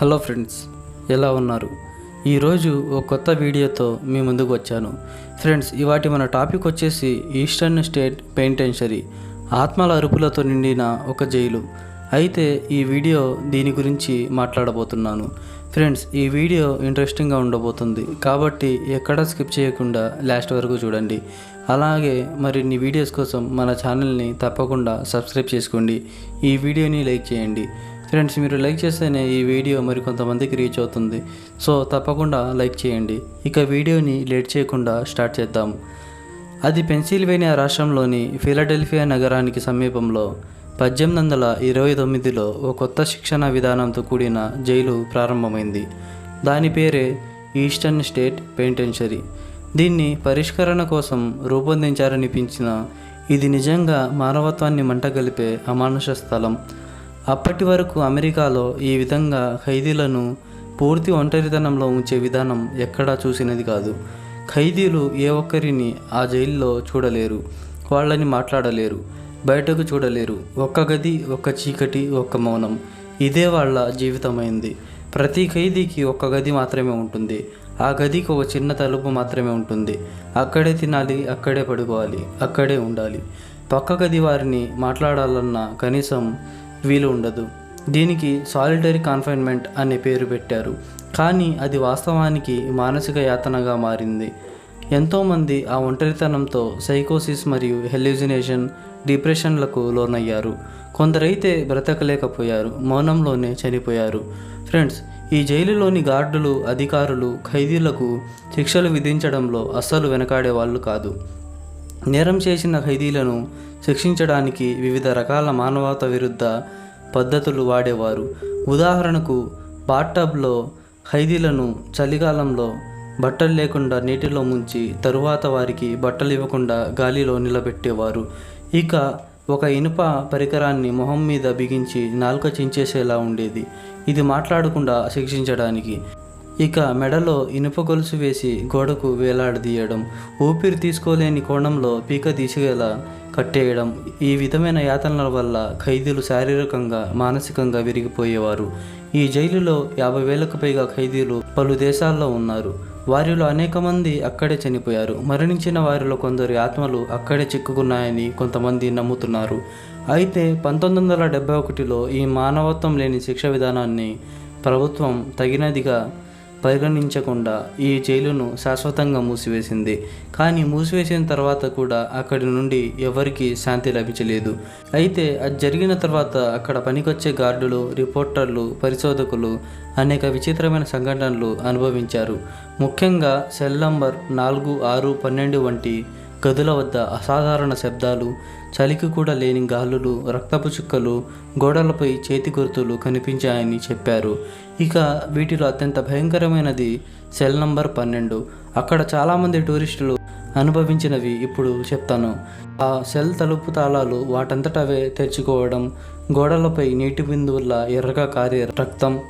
Hello friends ఎలా ఉన్నారు? ఈరోజు ఒక కొత్త వీడియోతో మీ ముందుకు వచ్చాను. ఫ్రెండ్స్ ఇవాటి మన టాపిక్ వచ్చేసి ఈస్టర్న్ స్టేట్ పెయింటెన్షరీ ఆత్మల అరుపులతో నిండిన ఒక జైలు. అయితే ఈ వీడియో దీని గురించి మాట్లాడబోతున్నాను. ఫ్రెండ్స్ ఈ వీడియో ఇంట్రెస్టింగ్గా ఉండబోతుంది. కాబట్టి ఎక్కడ స్కిప్ చేయకుండా లాస్ట్ వరకు చూడండి. అలాగే మరిన్ని వీడియోస్ కోసం మన ఛానల్ని తప్పకుండా సబ్స్క్రైబ్ చేసుకోండి. ఈ వీడియోని లైక్ చేయండి. ఫ్రెండ్స్ మీరు లైక్ చేస్తేనే ఈ వీడియో మరి కొంతమందికి రీచ్ అవుతుంది. సో తప్పకుండా లైక్ చేయండి. ఇక వీడియోని లేట్ చేయకుండా స్టార్ట్ చేద్దాం. అది పెన్సిల్వేనియా రాష్ట్రంలోని ఫిలడెల్ఫియా నగరానికి సమీపంలో పద్దెనిమిది వందల ఇరవై తొమ్మిదిలో ఓ కొత్త శిక్షణ విధానంతో కూడిన జైలు ప్రారంభమైంది. దాని పేరే ఈస్టర్న్ స్టేట్ పెయింటెన్షరీ దీన్ని పరిష్కరణ కోసం రూపొందించారనిపించిన ఇది నిజంగా మానవత్వాన్ని మంటగలిపే అమానుష స్థలం. అప్పటి వరకు అమెరికాలో ఈ విధంగా ఖైదీలను పూర్తి ఒంటరితనంలో ఉంచే విధానం ఎక్కడా చూసినది కాదు. ఖైదీలు ఏ ఒక్కరిని ఆ జైల్లో చూడలేరు వాళ్ళని మాట్లాడలేరు బయటకు చూడలేరు. ఒక్క గది ఒక్క చీకటి ఒక్క మౌనం. ఇదే వాళ్ళ జీవితమైంది. ప్రతి ఖైదీకి ఒక్క గది మాత్రమే ఉంటుంది. ఆ గదికి ఒక చిన్న తలుపు మాత్రమే ఉంటుంది. అక్కడే తినాలి అక్కడే పడుకోవాలి అక్కడే ఉండాలి. పక్క గది వారిని మాట్లాడాలన్నా కనీసం వీలు ఉండదు. దీనికి సాలిటరీ కాన్ఫైన్మెంట్ అనే పేరు పెట్టారు. కానీ అది వాస్తవానికి మానసిక యాతనగా మారింది. ఎంతోమంది ఆ ఒంటరితనంతో సైకోసిస్ మరియు హెల్యూజినేషన్ డిప్రెషన్లకు లోనయ్యారు. కొందరైతే బ్రతకలేకపోయారు మౌనంలోనే చనిపోయారు. ఫ్రెండ్స్ ఈ జైలులోని గార్డులు అధికారులు ఖైదీలకు శిక్షలు విధించడంలో అస్సలు వెనకాడే వాళ్ళు కాదు. నేరం చేసిన ఖైదీలను శిక్షించడానికి వివిధ రకాల మానవత విరుద్ధ పద్ధతులు వాడేవారు. ఉదాహరణకు బాట్టబ్లో ఖైదీలను చలికాలంలో బట్టలు లేకుండా నీటిలో ముంచి తరువాత వారికి బట్టలు ఇవ్వకుండా గాలిలో నిలబెట్టేవారు. ఇక ఒక ఇనుప పరికరాన్ని మొహం మీద బిగించి నాలుక చించేసేలా ఉండేది. ఇది మాట్లాడకుండా శిక్షించడానికి. ఇక మెడలో ఇనుప గొలుసు వేసి గోడకు వేలాడదీయడం. ఊపిరి తీసుకోలేని కోణంలో పీక తీసేలా కట్టేయడం. ఈ విధమైన యాతనల వల్ల ఖైదీలు శారీరకంగా మానసికంగా విరిగిపోయేవారు. ఈ జైలులో యాభై వేలకు పైగా ఖైదీలు పలు దేశాల్లో ఉన్నారు. వారిలో అనేక మంది అక్కడే చనిపోయారు. మరణించిన వారిలో కొందరి ఆత్మలు అక్కడే చిక్కుకున్నాయని కొంతమంది నమ్ముతున్నారు. అయితే పంతొమ్మిది వందల డెబ్బై ఒకటిలో ఈ మానవత్వం లేని శిక్ష విధానాన్ని ప్రభుత్వం తగినదిగా పరిగణించకుండా ఈ జైలును శాశ్వతంగా మూసివేసింది. కానీ మూసివేసిన తర్వాత కూడా అక్కడి నుండి ఎవరికీ శాంతి లభించలేదు. అయితే అది జరిగిన తర్వాత అక్కడ పనికొచ్చే గార్డులు రిపోర్టర్లు పరిశోధకులు అనేక విచిత్రమైన సంఘటనలు అనుభవించారు. ముఖ్యంగా సెల్ నంబర్ నాలుగు ఆరు పన్నెండు వంటి గదుల వద్ద అసాధారణ శబ్దాలు చలికి కూడా లేని గాలులు రక్తపు చుక్కలు గోడలపై చేతి గుర్తులు కనిపించాయని చెప్పారు. ఇక వీటిలో అత్యంత భయంకరమైనది సెల్ నంబర్ పన్నెండు. అక్కడ చాలామంది టూరిస్టులు అనుభవించినవి ఇప్పుడు చెప్తాను. ఆ సెల్ తలుపు తాళాలు వాటంతట తెచ్చుకోవడం తెరుచుకోవడం గోడలపై నీటి బిందువుల ఎర్రగా కారే రక్తం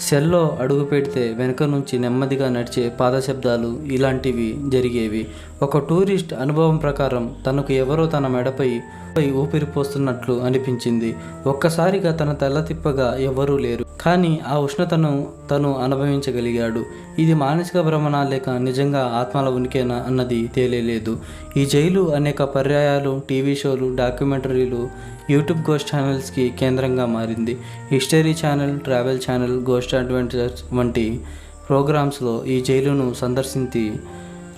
సెల్లో అడుగు పెడితే వెనుక నుంచి నెమ్మదిగా నడిచే పాదశబ్దాలు ఇలాంటివి జరిగేవి. ఒక టూరిస్ట్ అనుభవం ప్రకారం తనకు ఎవరో తన మెడపై పై ఊపిరి పోస్తున్నట్లు అనిపించింది. ఒక్కసారిగా తన తల తిప్పగా ఎవరూ లేరు. కానీ ఆ ఉష్ణతను తను అనుభవించగలిగాడు. ఇది మానసిక భ్రమణ లేక నిజంగా ఆత్మల ఉనికేనా అన్నది తేలేలేదు. ఈ జైలు అనేక పర్యాయాలు టీవీ షోలు డాక్యుమెంటరీలు యూట్యూబ్ గోష్ ఛానల్స్కి కేంద్రంగా మారింది. History channel travel channel ghost adventures వంటి ప్రోగ్రామ్స్లో ఈ జైలును సందర్శించి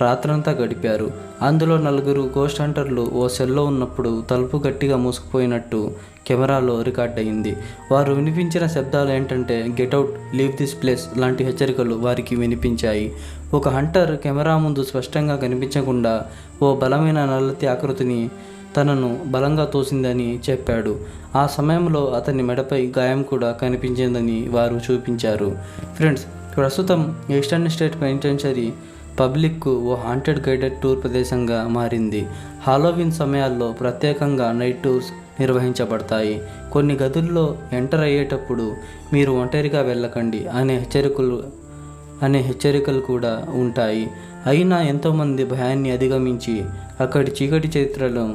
రాత్రంతా గడిపారు. అందులో నలుగురు గోస్ట్ హంటర్లు ఓ సెల్లో ఉన్నప్పుడు తలుపు గట్టిగా మూసుకుపోయినట్టు కెమెరాలో రికార్డ్ అయింది. వారు వినిపించిన శబ్దాలు ఏంటంటే గెట్అవుట్ లీవ్ దిస్ ప్లేస్ లాంటి హెచ్చరికలు వారికి వినిపించాయి. ఒక హంటర్ కెమెరా ముందు స్పష్టంగా కనిపించకుండా ఓ బలమైన నల్లతి ఆకృతిని తనను బలంగా తోసిందని చెప్పాడు. ఆ సమయంలో అతని మెడపై గాయం కూడా కనిపించిందని వారు చూపించారు. ఫ్రెండ్స్ ప్రస్తుతం ఈస్టర్న్ స్టేట్ పెనిటెన్షరీ పబ్లిక్కు ఓ హాంటెడ్ గైడెడ్ టూర్ ప్రదేశంగా మారింది. హాలోవిన్ సమయాల్లో ప్రత్యేకంగా నైట్ టూర్స్ నిర్వహించబడతాయి. కొన్ని గదుల్లో ఎంటర్ అయ్యేటప్పుడు మీరు ఒంటరిగా వెళ్ళకండి అనే హెచ్చరికలు అనే హెచ్చరికలు కూడా ఉంటాయి. అయినా ఎంతోమంది భయాన్ని అధిగమించి అక్కడి చీకటి చరిత్రలో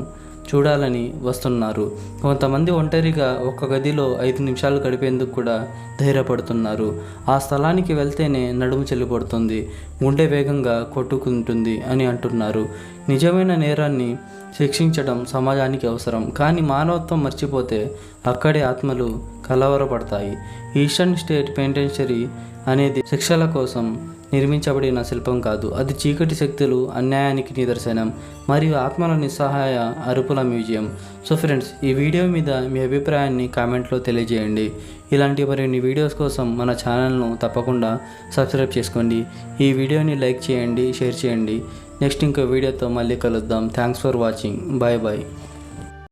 చూడాలని వస్తున్నారు. కొంతమంది ఒంటరిగా ఒక్క గదిలో ఐదు నిమిషాలు గడిపేందుకు కూడా ధైర్యపడుతున్నారు. ఆ స్థలానికి వెళ్తేనే నడుము చెల్లిపడుతుంది. గుండె వేగంగా కొట్టుకుంటుంది అని అంటున్నారు. నిజమైన నేరాన్ని శిక్షించడం సమాజానికి అవసరం. కానీ మానవత్వం మర్చిపోతే అక్కడే ఆత్మలు కలవరపడతాయి. ఈస్టర్న్ స్టేట్ పెంటెన్షరీ అనేది శిక్షల కోసం నిర్మించబడిన శిల్పం కాదు. అది చీకటి శక్తులు అన్యాయానికి నిదర్శనం మరియు ఆత్మల నిస్సహాయ అరుపుల మ్యూజియం. సో ఫ్రెండ్స్ ఈ వీడియో మీద మీ అభిప్రాయాన్ని కామెంట్లో తెలియజేయండి. ఇలాంటి మరిన్ని వీడియోస్ కోసం మన ఛానల్ను తప్పకుండా సబ్స్క్రైబ్ చేసుకోండి. ఈ వీడియోని లైక్ చేయండి షేర్ చేయండి. నెక్స్ట్ ఇంకో వీడియోతో మళ్ళీ కలుద్దాం. Thanks for watching. Bye bye.